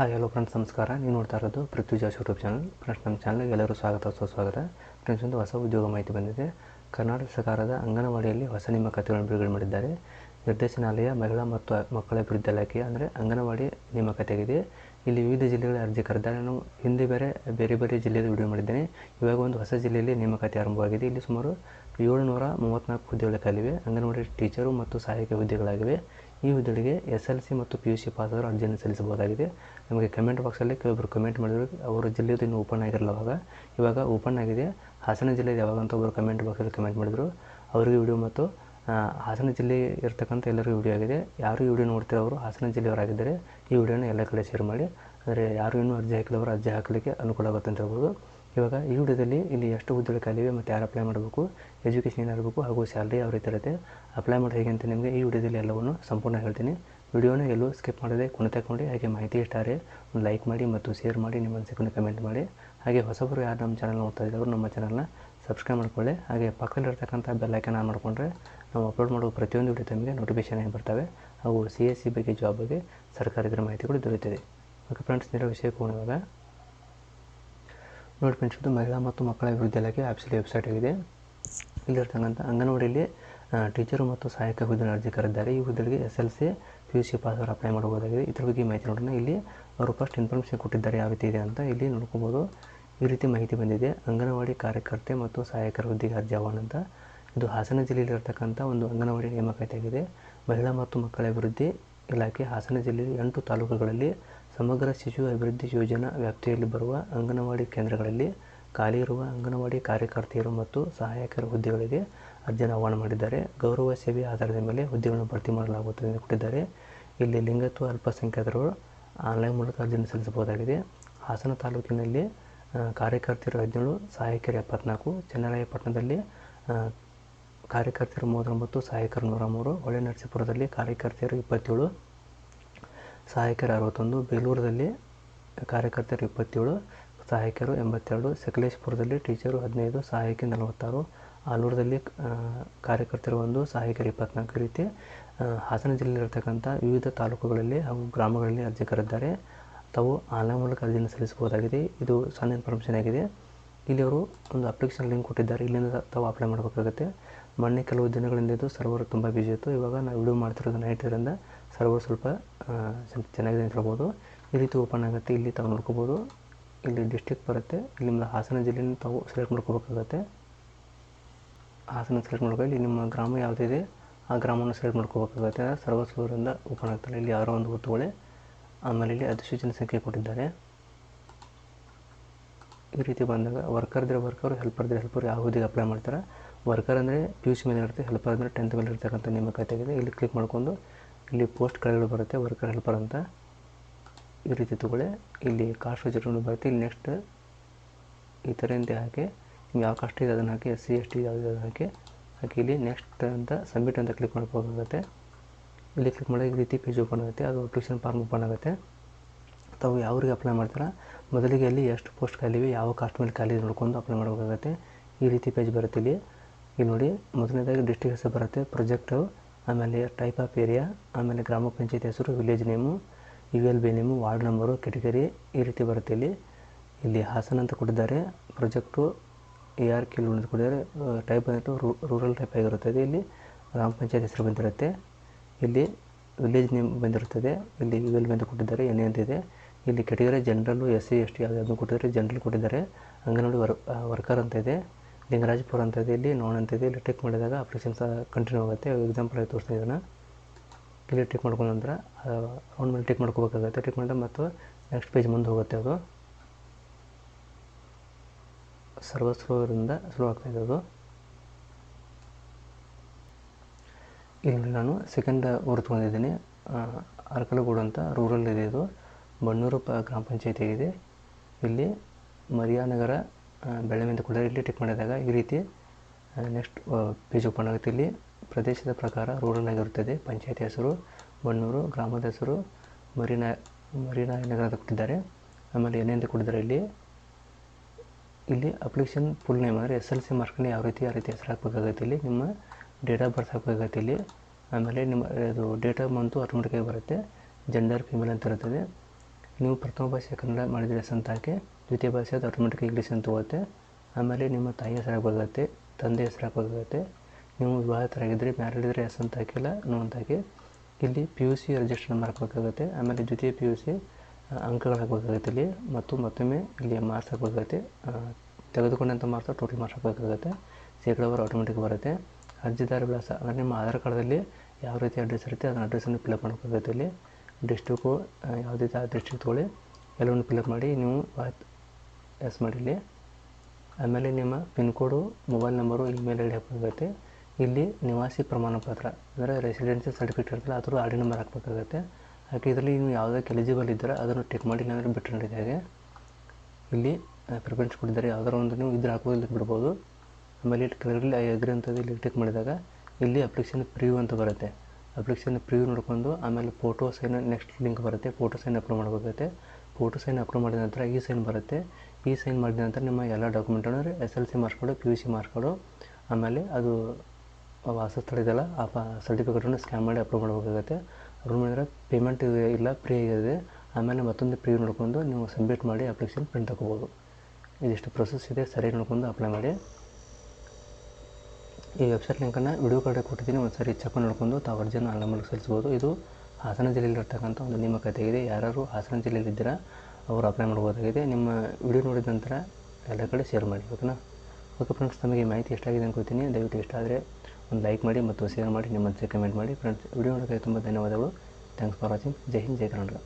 Hi hello friends ನಮಸ್ಕಾರ. ನೀವು ನೋಡ್ತಾ ಇರೋದು ಪೃಥ್ವಿಜಾಸ್ ಯೂಟ್ಯೂಬ್ ಚಾನಲ್ ಫ್ರೆಂಡ್ಸ್ ನಮ್ಮ ಚಾನಲ್ಗೆ ಎಲ್ಲರೂ ಸ್ವಾಗತ, ಸುಸ್ವಾಗತ. ಫ್ರೆಂಡ್ಸ್ ಒಂದು ಹೊಸ ಉದ್ಯೋಗ ಮಾಹಿತಿ ಬಂದಿದೆ. ಕರ್ನಾಟಕ ಸರ್ಕಾರದ ಅಂಗನವಾಡಿಯಲ್ಲಿ ಹೊಸ ನೇಮಕಾತಿಗಳನ್ನು ಬಿಡುಗಡೆ ಮಾಡಿದ್ದಾರೆ. ನಿರ್ದೇಶನಾಲಯ, ಮಹಿಳಾ ಮತ್ತು ಮಕ್ಕಳ ಅಭಿವೃದ್ಧಿ ಇಲಾಖೆ, ಅಂದರೆ ಅಂಗನವಾಡಿ ನೇಮಕಾತಿಯಾಗಿದೆ. ಇಲ್ಲಿ ವಿವಿಧ ಜಿಲ್ಲೆಗಳ ಅರ್ಜಿ ಕರೆದಿದ್ದಾರೆ. ನಾನು ಹಿಂದೆ ಬೇರೆ ಬೇರೆ ಬೇರೆ ಜಿಲ್ಲೆಯಲ್ಲಿ ವಿಡಿಯೋ ಮಾಡಿದ್ದೇನೆ. ಇವಾಗ ಒಂದು ಹೊಸ ಜಿಲ್ಲೆಯಲ್ಲಿ ನೇಮಕಾತಿ ಆರಂಭವಾಗಿದೆ. ಇಲ್ಲಿ ಸುಮಾರು ಏಳುನೂರ ಮೂವತ್ತ್ನಾಲ್ಕು ಹುದ್ದೆಗಳ ಕಾಲಿವೆ ಅಂಗನವಾಡಿ ಟೀಚರು ಮತ್ತು ಸಹಾಯಕ ಹುದ್ದೆಗಳಾಗಿವೆ. ಈ ಹುದ್ದೆಗಳಿಗೆ ಎಸ್ ಎಲ್ ಸಿ ಮತ್ತು ಪಿ ಯು ಸಿ ಪಾಸಾದರೂ ಅರ್ಜಿಯನ್ನು ಸಲ್ಲಿಸಬಹುದಾಗಿದೆ. ನಮಗೆ ಕಮೆಂಟ್ ಬಾಕ್ಸಲ್ಲಿ ಕೆಲವೊಬ್ಬರು ಕಮೆಂಟ್ ಮಾಡಿದರು. ಅವರ ಜಿಲ್ಲೆಯದು ಇನ್ನೂ ಓಪನ್ ಆಗಿರಲ್ಲ ಅವಾಗ. ಇವಾಗ ಓಪನ್ ಆಗಿದೆ. ಹಾಸನ ಜಿಲ್ಲೆದು ಯಾವಾಗ ಅಂತ ಒಬ್ಬರು ಕಮೆಂಟ್ ಬಾಕ್ಸಲ್ಲಿ ಕಮೆಂಟ್ ಮಾಡಿದರು. ಅವರಿಗೆ ವಿಡಿಯೋ ಮತ್ತು ಹಾಸನ ಜಿಲ್ಲೆ ಇರ್ತಕ್ಕಂಥ ಎಲ್ಲರಿಗೂ ವಿಡಿಯೋ ಆಗಿದೆ. ಯಾರು ಈ ವಿಡಿಯೋ ನೋಡ್ತಿರೋ ಅವರು ಹಾಸನ ಜಿಲ್ಲೆಯವರಾಗಿದ್ದರೆ. ಈ ವಿಡಿಯೋನ ಎಲ್ಲ ಕಡೆ ಶೇರ್ ಮಾಡಿ. ಅಂದರೆ ಯಾರು ಇನ್ನೂ ಅರ್ಜಿ ಹಾಕಿದವರು ಅರ್ಜಿ ಹಾಕಲಿಕ್ಕೆ ಅನುಕೂಲ ಆಗುತ್ತೆ ಅಂತ ಹೇಳ್ಬೋದು. ಇವಾಗ ಈ ವಿಡಿಯೋದಲ್ಲಿ ಇಲ್ಲಿ ಎಷ್ಟು ಹುದ್ದೆಗಳು ಖಾಲಿವೆ ಮತ್ತು ಯಾರು ಅಪ್ಲೈ ಮಾಡಬೇಕು ಎಜುಕೇಷನ್ ಏನಾಗಬೇಕು ಹಾಗೂ ಸ್ಯಾಲ್ರಿ ಯಾವ ರೀತಿ ಇರುತ್ತೆ ಅಪ್ಲೈ ಮಾಡೋದು ಹೇಗೆ ಅಂತ ನಿಮಗೆ ಈ ವಿಡಿಯೋದಲ್ಲಿ ಎಲ್ಲವನ್ನು ಸಂಪೂರ್ಣ ಹೇಳ್ತೀನಿ. ವಿಡಿಯೋನ ಎಲ್ಲೂ ಸ್ಕಿಪ್ ಮಾಡದೆ ಕುಣಿತ ನೋಡಿ ಹಾಗೆ ಮಾಹಿತಿ ಇಷ್ಟ ಆದರೆ ಒಂದು ಲೈಕ್ ಮಾಡಿ ಮತ್ತು ಶೇರ್ ಮಾಡಿ, ನಿಮ್ಮ ಅನಿಸಿಕೆಯನ್ನು ಕಮೆಂಟ್ ಮಾಡಿ. ಹಾಗೆ ಹೊಸಬರು ಯಾರು ನಮ್ಮ ಚಾನಲ್ ನೋಡ್ತಾ ಇದ್ದವರು ನಮ್ಮ ಚಾನಲ್ನ ಸಬ್ಸ್ಕ್ರೈಬ್ ಮಾಡ್ಕೊಳ್ಳಿ. ಹಾಗೆ ಪಕ್ಕದಲ್ಲಿರ್ತಕ್ಕಂಥ ಬೆಲ್ಲೈಕನ್ ಆನ್ ಮಾಡಿಕೊಂಡ್ರೆ ನಾವು ಅಪ್ಲೋಡ್ ಮಾಡುವ ಪ್ರತಿಯೊಂದು ವಿಡಿಯೋ ತಮಗೆ ನೋಟಿಫಿಕೇಶನ್ ಆಗಿ ಬರ್ತವೆ. ಹಾಗೂ ಸಿ ಎಸ್ ಸಿ ಬಗ್ಗೆ ಜಾಬ್ ಬಗ್ಗೆ ಸರ್ಕಾರದ ಮಾಹಿತಿಗಳು ದೊರೆಯುತ್ತದೆ. ಓಕೆ ಫ್ರೆಂಡ್ಸ್ ನೇರ ವಿಷಯಕ್ಕೆ ಹೋಗುವಾಗ ನೋಡಿ ಫ್ರೆಂಡ್ಸ್ ಇದು ಮಹಿಳಾ ಮತ್ತು ಮಕ್ಕಳ ಅಭಿವೃದ್ಧಿ ಇಲಾಖೆ ಆಫೀಸಲ್ಲಿ ವೆಬ್ಸೈಟ್ ಆಗಿದೆ. ಇಲ್ಲಿರ್ತಕ್ಕಂಥ ಅಂಗನವಾಡಿಯಲ್ಲಿ ಟೀಚರು ಮತ್ತು ಸಹಾಯಕ ಹುದ್ದೆ ಅರ್ಜಿ ಕರೆದಿದ್ದಾರೆ. ಈ ಹುದ್ದೆಗೆ S L C P U C pass ಅವರು ಅಪ್ಲೈ ಮಾಡಬಹುದಾಗಿದೆ. ಇದ್ರ ಬಗ್ಗೆ ಮಾಹಿತಿ ನೋಡೋಣ. ಇಲ್ಲಿ ಅವರು ಫಸ್ಟ್ ಇನ್ಫಾರ್ಮೇಷನ್ ಕೊಟ್ಟಿದ್ದಾರೆ ಯಾವ ರೀತಿ ಇದೆ ಅಂತ. ಇಲ್ಲಿ ನೋಡ್ಕೋಬೋದು. ಈ ರೀತಿ ಮಾಹಿತಿ ಬಂದಿದೆ. ಅಂಗನವಾಡಿ ಕಾರ್ಯಕರ್ತೆ ಮತ್ತು ಸಹಾಯಕರ ಹುದ್ದೆಗೆ ಅರ್ಜಿ ಆಹ್ವಾನ ಅಂತ. ಇದು ಹಾಸನ ಜಿಲ್ಲೆಯಲ್ಲಿರ್ತಕ್ಕಂಥ ಒಂದು ಅಂಗನವಾಡಿ ನೇಮಕಾತಿಯಾಗಿದೆ ಮಹಿಳಾ ಮತ್ತು ಮಕ್ಕಳ ಅಭಿವೃದ್ಧಿ ಇಲಾಖೆ ಹಾಸನ ಜಿಲ್ಲೆಯಲ್ಲಿ ಎಂಟು ತಾಲೂಕುಗಳಲ್ಲಿ ಸಮಗ್ರ ಶಿಶು ಅಭಿವೃದ್ಧಿ ಯೋಜನಾ ವ್ಯಾಪ್ತಿಯಲ್ಲಿ ಬರುವ ಅಂಗನವಾಡಿ ಕೇಂದ್ರಗಳಲ್ಲಿ ಖಾಲಿ ಇರುವ ಅಂಗನವಾಡಿ ಕಾರ್ಯಕರ್ತೆಯರು ಮತ್ತು ಸಹಾಯಕರ ಹುದ್ದೆಗಳಿಗೆ ಅರ್ಜಿಯನ್ನು ಆಹ್ವಾನ ಮಾಡಿದ್ದಾರೆ. ಗೌರವ ಸೇವೆ ಆಧಾರದ ಮೇಲೆ ಹುದ್ದೆಗಳನ್ನು ಭರ್ತಿ ಮಾಡಲಾಗುತ್ತದೆ ಎಂದು ಕೊಟ್ಟಿದ್ದಾರೆ. ಇಲ್ಲಿ ಲಿಂಗತ್ವ, ಅಲ್ಪಸಂಖ್ಯಾತರು ಆನ್ಲೈನ್ ಮೂಲಕ ಅರ್ಜಿಯನ್ನು ಸಲ್ಲಿಸಬಹುದಾಗಿದೆ. ಹಾಸನ ತಾಲೂಕಿನಲ್ಲಿ ಕಾರ್ಯಕರ್ತರು ಹದಿನೇಳು ಸಹಾಯಕರು ಎಪ್ಪತ್ನಾಲ್ಕು ಚನ್ನರಾಯಪಟ್ಟಣದಲ್ಲಿ ಕಾರ್ಯಕರ್ತರು ಮೂವತ್ತೊಂಬತ್ತು ಸಹಾಯಕರು ನೂರ ಮೂರು ಹೊಳೆನರಸೀಪುರದಲ್ಲಿ ಕಾರ್ಯಕರ್ತೆಯರು ಇಪ್ಪತ್ತೇಳು ಸಹಾಯಕರು ಅರವತ್ತೊಂದು ಬೇಲೂರದಲ್ಲಿ ಕಾರ್ಯಕರ್ತರು ಇಪ್ಪತ್ತೇಳು, ಸಹಾಯಕರು ಎಂಬತ್ತೆರಡು, ಸಕಲೇಶ್ಪುರದಲ್ಲಿ ಟೀಚರು ಹದಿನೈದು, ಸಹಾಯಕಿ ನಲವತ್ತಾರು, ಆಲೂರದಲ್ಲಿ ಕಾರ್ಯಕರ್ತರು ಒಂದು, ಸಹಾಯಕರು ಇಪ್ಪತ್ನಾಲ್ಕು ರೀತಿ ಹಾಸನ ಜಿಲ್ಲೆಯಲ್ಲಿರ್ತಕ್ಕಂಥ ವಿವಿಧ ತಾಲೂಕುಗಳಲ್ಲಿ ಹಾಗೂ ಗ್ರಾಮಗಳಲ್ಲಿ ಅರ್ಜಿ ಕರೆದಿದ್ದಾರೆ ತಾವು ಆನ್ಲೈನ್ ಮೂಲಕ ಅರ್ಜಿಯನ್ನು ಸಲ್ಲಿಸಬಹುದಾಗಿದೆ. ಇದು ಸಣ್ಣ ಇನ್ಫಾರ್ಮೇಷನ್ ಆಗಿದೆ. ಇಲ್ಲಿ ಅವರು ಒಂದು ಅಪ್ಲಿಕೇಶನ್ ಲಿಂಕ್ ಕೊಟ್ಟಿದ್ದಾರೆ. ಇಲ್ಲಿಂದ ತಾವು ಅಪ್ಲೈ ಮಾಡಬೇಕಾಗುತ್ತೆ. ಮೊನ್ನೆ ಕೆಲವು ದಿನಗಳಿಂದ ಇದು ಸರ್ವರ್ ತುಂಬ ಬ್ಯುಸಿ ಇತ್ತು. ಇವಾಗ ನಾವು ವಿಡಿಯೋ ಮಾಡ್ತಿರೋದು ನೈಟ್ ಇದರಿಂದ. ಸರ್ವರ್ ಸ್ವಲ್ಪ ಸ್ವಲ್ಪ ಚೆನ್ನಾಗಿದೆ ಅಂತ ಹೇಳ್ಬೋದು. ಈ ರೀತಿ ಓಪನ್ ಆಗುತ್ತೆ, ಇಲ್ಲಿ ತಾವು ನೋಡ್ಕೋಬೋದು. ಇಲ್ಲಿ ಡಿಸ್ಟಿಕ್ ಬರುತ್ತೆ, ಇಲ್ಲಿ ನಿಮ್ಮ ಹಾಸನ ಜಿಲ್ಲೆನ ತಾವು ಸೆಲೆಕ್ಟ್ ಮಾಡ್ಕೋಬೇಕಾಗತ್ತೆ. ಹಾಸನ ಸೆಲೆಕ್ಟ್ ಮಾಡ್ಕೊ, ಇಲ್ಲಿ ನಿಮ್ಮ ಗ್ರಾಮ ಯಾವುದಿದೆ, ಆ ಗ್ರಾಮವನ್ನು ಸೆಲೆಕ್ಟ್ ಮಾಡ್ಕೋಬೇಕಾಗತ್ತೆ. ಸರ್ವರ್ ಸ್ಲೋರಿಂದ ಓಪನ್ ಆಗ್ತಾರೆ ಇಲ್ಲಿ ಯಾರೋ ಒಂದು ಗೊತ್ತುಗಳೇ ಆಮೇಲೆ ಇಲ್ಲಿ ಅಧಿಸೂಚನೆ ಸಂಖ್ಯೆ ಕೊಟ್ಟಿದ್ದಾರೆ. ಈ ರೀತಿ ಬಂದಾಗ ವರ್ಕರ್ ಇದ್ದರೆ ವರ್ಕರ್ ಹೆಲ್ಪರ್ ಇದ್ದರೆ ಹೆಲ್ಪರ್ ಯಾವ ಹುದ್ದೆಗೆ ಅಪ್ಲೈ ಮಾಡ್ತಾರೆ? ವರ್ಕರ್ ಅಂದರೆ ಪಿ ಯು ಸಿ ಮೇಲೆ ಇರುತ್ತೆ ಹೆಲ್ಪರ್ ಅಂದರೆ ಟೆಂತ್ ಮೇಲೆ ಇರ್ತಕ್ಕಂಥ ನೇಮಕಾತಿ ಆಗಿದೆ ಇಲ್ಲಿ ಕ್ಲಿಕ್ ಮಾಡ್ಕೊಂಡು ಇಲ್ಲಿ ಪೋಸ್ಟ್ ಕೆಳಗಡೆ ಬರುತ್ತೆ ವರ್ಕರ್ ಹೆಲ್ಪರ್ ಅಂತ ಈ ರೀತಿ ತಗೊಳ್ಳಿ. ಇಲ್ಲಿ ಕಾಸ್ಟ್ ರಿಜರ್ವ್ ಬರುತ್ತೆ. ಇಲ್ಲಿ ನೆಕ್ಸ್ಟ್ ಈ ಥರ ಅಂತ ಹಾಕಿ, ನಿಮ್ಗೆ ಯಾವ ಕಾಸ್ಟ್ ಇದೆ ಅದನ್ನು ಹಾಕಿ ಎಸ್ ಸಿ ಎಸ್ ಟಿ ಯಾವುದು ಹಾಕಿ ಹಾಕಿ ಇಲ್ಲಿ ನೆಕ್ಸ್ಟ್ ಅಂತ ಸಬ್ಮಿಟ್ ಅಂತ ಕ್ಲಿಕ್ ಮಾಡ್ಕೋಬೇಕಾಗುತ್ತೆ. ಇಲ್ಲಿ ಕ್ಲಿಕ್ ಮಾಡಿದಾಗ ಈ ರೀತಿ ಪೇಜ್ ಓಪನ್ ಆಗುತ್ತೆ. ಅದು ಅಪ್ಲಿಕೇಶನ್ ಫಾರ್ಮ್ ಓಪನ್ ಆಗುತ್ತೆ. ತಾವು ಯಾವ್ರಿಗೆ ಅಪ್ಲೈ ಮಾಡ್ತಾರೆ? ಮೊದಲಿಗೆ ಅಲ್ಲಿ ಎಷ್ಟು ಪೋಸ್ಟ್ ಖಾಲಿವೆ ಯಾವ ಕಾಸ್ಟ್ ಮೇಲೆ ಖಾಲಿ ನೋಡ್ಕೊಂಡು ಅಪ್ಲೈ ಮಾಡಬೇಕಾಗುತ್ತೆ ಈ ರೀತಿ ಪೇಜ್ ಬರುತ್ತೆ ಇಲ್ಲಿ. ಇಲ್ಲಿ ನೋಡಿ, ಮೊದಲನೇದಾಗಿ ಡಿಸ್ಟ್ರಿಕ್ಟ್ ಹೆಸರು ಬರುತ್ತೆ ಪ್ರೊಜೆಕ್ಟು ಆಮೇಲೆ ಟೈಪ್ ಆಫ್ ಏರಿಯಾ ಆಮೇಲೆ ಗ್ರಾಮ ಪಂಚಾಯತ್ ಹೆಸರು village name U L B name ward number category ಈ ರೀತಿ ಬರುತ್ತೆ ಇಲ್ಲಿ. ಇಲ್ಲಿ ಹಾಸನ ಅಂತ ಕೊಟ್ಟಿದ್ದಾರೆ ಪ್ರೊಜೆಕ್ಟು ಎ ಆರ್ ಕೆ ಅಂತ ಕೊಟ್ಟಿದ್ದಾರೆ. ಟೈಪ್ ಬಂದಿಟ್ಟು ರೂರಲ್ ಟೈಪ್ ಆಗಿರುತ್ತದೆ. ಇಲ್ಲಿ ಗ್ರಾಮ ಪಂಚಾಯತ್ ಹೆಸರು ಬಂದಿರುತ್ತೆ. ಇಲ್ಲಿ ವಿಲೇಜ್ ನೇಮ್ ಬಂದಿರುತ್ತದೆ. ಇಲ್ಲಿ ಯು ಎಲ್ ಬಿ ಅಂತ ಕೊಟ್ಟಿದ್ದಾರೆ ಎನ್ ಅಂತಿದೆ ಇಲ್ಲಿ ಕೆಟಗರಿ ಜನರಲ್ಲು ಎಸ್ ಸಿ ಎಸ್ ಟಿ ಯಾವುದಾದ್ರು ಕೊಟ್ಟಿದ್ದಾರೆ ಜನರಲ್ ಕೊಟ್ಟಿದ್ದಾರೆ. ಅಂಗನವಾಡಿ ವರ್ ವರ್ಕರ್ ಅಂತ ಇದೆ. ಲಿಂಗರಾಜಪುರ ಅಂತ ಇದೆ ಇಲ್ಲಿ ನೋನ್ ಅಂತ ಇದೆ ಇಲ್ಲಿ ಟಿಕ್ ಮಾಡಿದಾಗ ಅಪ್ಲಿಕೇಶನ್ ಸಹ ಕಂಟಿನ್ಯೂ ಆಗುತ್ತೆ. ಎಕ್ಸಾಂಪಲ್ ಆಗಿ ತೋರಿಸ್ತಾ ಇದನ್ನು ಇಲ್ಲಿ ಟಿಕ್ ಮಾಡ್ಕೊಂಡ ನಂತರ ರೌಂಡ್ ಮೇಲೆ ಟಿಕ್ ಮಾಡ್ಕೋಬೇಕಾಗುತ್ತೆ. ಟಿಕ್ ಮಾಡಿದ ಮತ್ತು ನೆಕ್ಸ್ಟ್ ಪೇಜ್ ಮುಂದೆ ಹೋಗುತ್ತೆ ಅದು. ಸರ್ವ ಸ್ಲೋರಿಂದ ಸ್ಲೋ ಆಗ್ತಾಯಿದೆ ಅದು ಇಲ್ಲಿ ನಾನು ಸೆಕೆಂಡ್ ಊರು ತೊಗೊಂಡಿದ್ದೀನಿ. ಅರಕಲಗೂಡು ಅಂತ ರೂರಲ್ ಇದೆ ಇದು. ಬಣ್ಣೂರು ಪ, ಗ್ರಾಮ ಪಂಚಾಯತಿ ಆಗಿದೆ ಇಲ್ಲಿ ಮರಿಯಾನಗರ ಬೆಳಮೆ ಅಂತ ಕೊಡಿದ್ರೆ ಇಲ್ಲಿ ಟಿಕ್ ಮಾಡಿದಾಗ ಈ ರೀತಿ ನೆಕ್ಸ್ಟ್ ಪೇಜ್ ಓಪನ್ ಆಗುತ್ತೆ ಇಲ್ಲಿ ಪ್ರದೇಶದ ಪ್ರಕಾರ ರೂರಲ್ ಆಗಿರುತ್ತದೆ ಪಂಚಾಯತಿ ಹೆಸರು ಬಣ್ಣೂರು ಗ್ರಾಮದ ಹೆಸರು, ಮರೀನಾ ಮರೀನಾ ನಗರದ ಕೊಟ್ಟಿದ್ದಾರೆ. ಆಮೇಲೆ ಏನೆಂದು ಕೊಟ್ಟಿದ್ದಾರೆ ಇಲ್ಲಿ. ಇಲ್ಲಿ ಅಪ್ಲಿಕೇಶನ್ ಫುಲ್ ನೇಮ್ ಅಂದರೆ ಎಸ್ ಎಲ್ ಸಿ ಮಾರ್ಕ್ನ ಯಾವ ರೀತಿ, ಆ ರೀತಿ ಹೆಸರು ಹಾಕಬೇಕಾಗುತ್ತೆ ಇಲ್ಲಿ. ನಿಮ್ಮ ಡೇಟ್ ಆಫ್ ಬರ್ತ್ ಹಾಕಬೇಕಾಗತ್ತೆ ಇಲ್ಲಿ. ಆಮೇಲೆ ನಿಮ್ಮ ಇದು ಡೇಟ್ ಆಫ್ ಮಂತು ಆಟೋಮೆಟಿಕಾಗಿ ಬರುತ್ತೆ. ಜೆಂಡರ್ ಫಿಮೇಲ್ ಅಂತ ಇರುತ್ತದೆ. ನೀವು ಪ್ರಥಮ ಭಾಷೆ ಕನ್ನಡ ಮಾಡಿದರೆ ಸಂತಾಕೆ ದ್ವಿತೀಯ ಭಾಷೆ ಅದು ಆಟೋಮೆಟಿಕ್ ಇಂಗ್ಲೀಷ್ ಅಂತ ಹೋಗುತ್ತೆ. ಆಮೇಲೆ ನಿಮ್ಮ ತಾಯಿ ಹೆಸರು ಬರ್ತೈತೆ ತಂದೆ ಹೆಸರು ಬರ್ತೈತೆ ನೀವು ವಿವಾಹಿತರಾಗಿದ್ದರೆ ಮ್ಯಾರಿಡ್ ಇದ್ದರೆ ಎಸ್ ಅಂತ ಹಾಕಿಲ್ಲ ನೋ ಅಂತ ಹಾಕಿ. ಇಲ್ಲಿ P U C register number ಹಾಕಬೇಕಾಗುತ್ತೆ ಆಮೇಲೆ ದ್ವಿತೀಯ ಪಿ ಯು ಸಿ ಅಂಕಗಳು ಹಾಕಬೇಕಾಗುತ್ತೆ ಇಲ್ಲಿ. ಮತ್ತು ಮತ್ತೊಮ್ಮೆ ಇಲ್ಲಿ ಮಾರ್ಕ್ಸ್ ಹಾಕಬೇಕಾಗುತ್ತೆ. ತೆಗೆದುಕೊಂಡಂಥ ಮಾರ್ಕ್ಸ್ ಟೋಟಲ್ ಮಾರ್ಕ್ಸ್ ಹಾಕಬೇಕಾಗುತ್ತೆ. ಶೇಕಡಾವಾರು ಆಟೋಮೆಟಿಕ್ ಬರುತ್ತೆ. ಅರ್ಜಿದಾರ ವಿಳಾಸ, ಅಂದರೆ ನಿಮ್ಮ ಆಧಾರ್ ಕಾರ್ಡಲ್ಲಿ ಯಾವ ರೀತಿ ಅಡ್ರೆಸ್ ಇರುತ್ತೆ, ಅದನ್ನ ಅಡ್ರೆಸ್ಸನ್ನು ಫಿಲಪ್ ಮಾಡಬೇಕಾಗುತ್ತೆ ಇಲ್ಲಿ. ಡಿಸ್ಟ್ರಿಕ್ಟು ಯಾವುದೇ ಆ ಡಿಸ್ಟ್ರಿಕ್ ತೊಗೊಳ್ಳಿ, ಎಲ್ಲವನ್ನು ಫಿಲಪ್ ಮಾಡಿ, ನೀವು ಎಸ್ ಮಾಡಿ ಇಲ್ಲಿ ಆಮೇಲೆ ನಿಮ್ಮ pin code, mobile number, email I D ಹಾಕಬೇಕಾಗುತ್ತೆ ಇಲ್ಲಿ ನಿವಾಸಿ ಪ್ರಮಾಣ ಪತ್ರ, ಅಂದರೆ ರೆಸಿಡೆನ್ಸಿ ಸರ್ಟಿಫಿಕೇಟ್ ಇರ್ತಲ್ಲ ಅದ್ರ ಆರ್ ಡಿ ನಂಬರ್ ಹಾಕಬೇಕಾಗುತ್ತೆ. ಹಾಗೆ ಇದರಲ್ಲಿ ನೀವು ಯಾವುದಕ್ಕೆ ಎಲಿಜಿಬಲ್ ಇದ್ದರೆ ಅದನ್ನು ಟಿಕ್ ಮಾಡಿ, ಇಲ್ಲಾಂದರೆ ಬಿಟ್ಟು ನಡೀತಾ ಹಾಗೆ. ಇಲ್ಲಿ ಪ್ರಿಫರೆನ್ಸ್ ಕೊಟ್ಟಿದ್ದಾರೆ ಯಾವ್ದಾರು ಒಂದು ನೀವು ಇದ್ರ ಇಲ್ಲಿ ಬಿಡ್ಬೋದು. ಆಮೇಲೆ ಇಟ್ ಕೆಳಗಡೆ ಐ ಅಗ್ರಿ ಅಂತ ಇಲ್ಲಿ ಟಿಕ್ ಮಾಡಿದಾಗ ಇಲ್ಲಿ ಅಪ್ಲಿಕೇಶನ್ ಪ್ರಿವ್ಯೂ ಅಂತ ಬರುತ್ತೆ. ಅಪ್ಲಿಕೇಶನ್ ಪ್ರಿವ್ಯೂ ನೋಡ್ಕೊಂಡು ಆಮೇಲೆ ಫೋಟೋ ಸೈನ್, ನೆಕ್ಸ್ಟ್ ಲಿಂಕ್ ಬರುತ್ತೆ, ಫೋಟೋ ಸೈನ್ ಅಪ್ಲೋಡ್ ಮಾಡಬೇಕಾಗುತ್ತೆ. ಫೋಟೋ ಸೈನ್ ಅಪ್ಲೋಡ್ ಮಾಡಿದ ನಂತರ ಈ ಸೈನ್ ಬರುತ್ತೆ. ಈ ಸೈನ್ ಮಾಡಿದ ನಂತರ ನಿಮ್ಮ ಎಲ್ಲ ಡಾಕ್ಯುಮೆಂಟ್ ಅಂದರೆ S L C marks card P U C marks card ಆಮೇಲೆ ಅದು ವಾಸಸ್ಥಳ ಇದೆಯಲ್ಲ ಆ ಪ ಸರ್ಟಿಫಿಕೇಟನ್ನು ಸ್ಕ್ಯಾನ್ ಮಾಡಿ ಅಪ್ಲೋಡ್ ಮಾಡಬೇಕಾಗುತ್ತೆ ಅಪ್ಲೋಡ್ ಮಾಡಿದ್ರೆ ಪೇಮೆಂಟ್ ಇಲ್ಲ ಫ್ರೀ ಆಗಿದೆ. ಆಮೇಲೆ ಮತ್ತೊಂದು ಪ್ರಿವ್ಯೂ ನೋಡ್ಕೊಂಡು ನೀವು ಸಬ್ಮಿಟ್ ಮಾಡಿ ಅಪ್ಲಿಕೇಶನ್ ಪ್ರಿಂಟ್ ಹಾಕೋಬೋದು ಇದಿಷ್ಟು ಪ್ರೊಸೆಸ್ ಇದೆ, ಸರಿಯಾಗಿ ನೋಡ್ಕೊಂಡು ಅಪ್ಲೈ ಮಾಡಿ. ಈ ವೆಬ್ಸೈಟ್ ಲಿಂಕನ್ನು ವಿಡಿಯೋ ಕಾರ್ಡ್ ಕೊಟ್ಟಿದ್ದೀನಿ. ಒಂದು ಸರಿ ಚೆಕ್ ನೋಡ್ಕೊಂಡು ತಾವು ಅರ್ಜಿಯನ್ನು ಆನ್ಲೈನ್ ಮೂಲಕ ಸಲ್ಲಿಸ್ಬೋದು. ಇದು ಹಾಸನ ಜಿಲ್ಲೆಯಲ್ಲಿರ್ತಕ್ಕಂಥ ಒಂದು ನೇಮಕಾತಿ ಇದೆ ಯಾರು ಹಾಸನ ಜಿಲ್ಲೆಯಲ್ಲಿದ್ದೀರಾ ಅವರು ಅಪ್ಲೈ ಮಾಡ್ಬೋದಾಗಿದೆ ನಿಮ್ಮ ವಿಡಿಯೋ ನೋಡಿದ ನಂತರ ಎಲ್ಲ ಕಡೆ ಶೇರ್ ಮಾಡಿ ಓಕೆನಾ ಓಕೆ ಫ್ರೆಂಡ್ಸ್ ತಮಗೆ ಮಾಹಿತಿ ಎಷ್ಟಾಗಿದೆ ಅನ್ಕೋತೀನಿ ದಯವಿಟ್ಟು ಇಷ್ಟ ಆದರೆ ಒಂದು ಲೈಕ್ ಮಾಡಿ ಮತ್ತು ಶೇರ್ ಮಾಡಿ ನಿಮ್ಮ ಕಮೆಂಟ್ ಮಾಡಿ. ಫ್ರೆಂಡ್ಸ್ ವಿಡಿಯೋ ನೋಡೋಕ್ಕೆ ತುಂಬ ಧನ್ಯವಾದಗಳು. Thanks for watching Jai Hind, Jai Karnataka.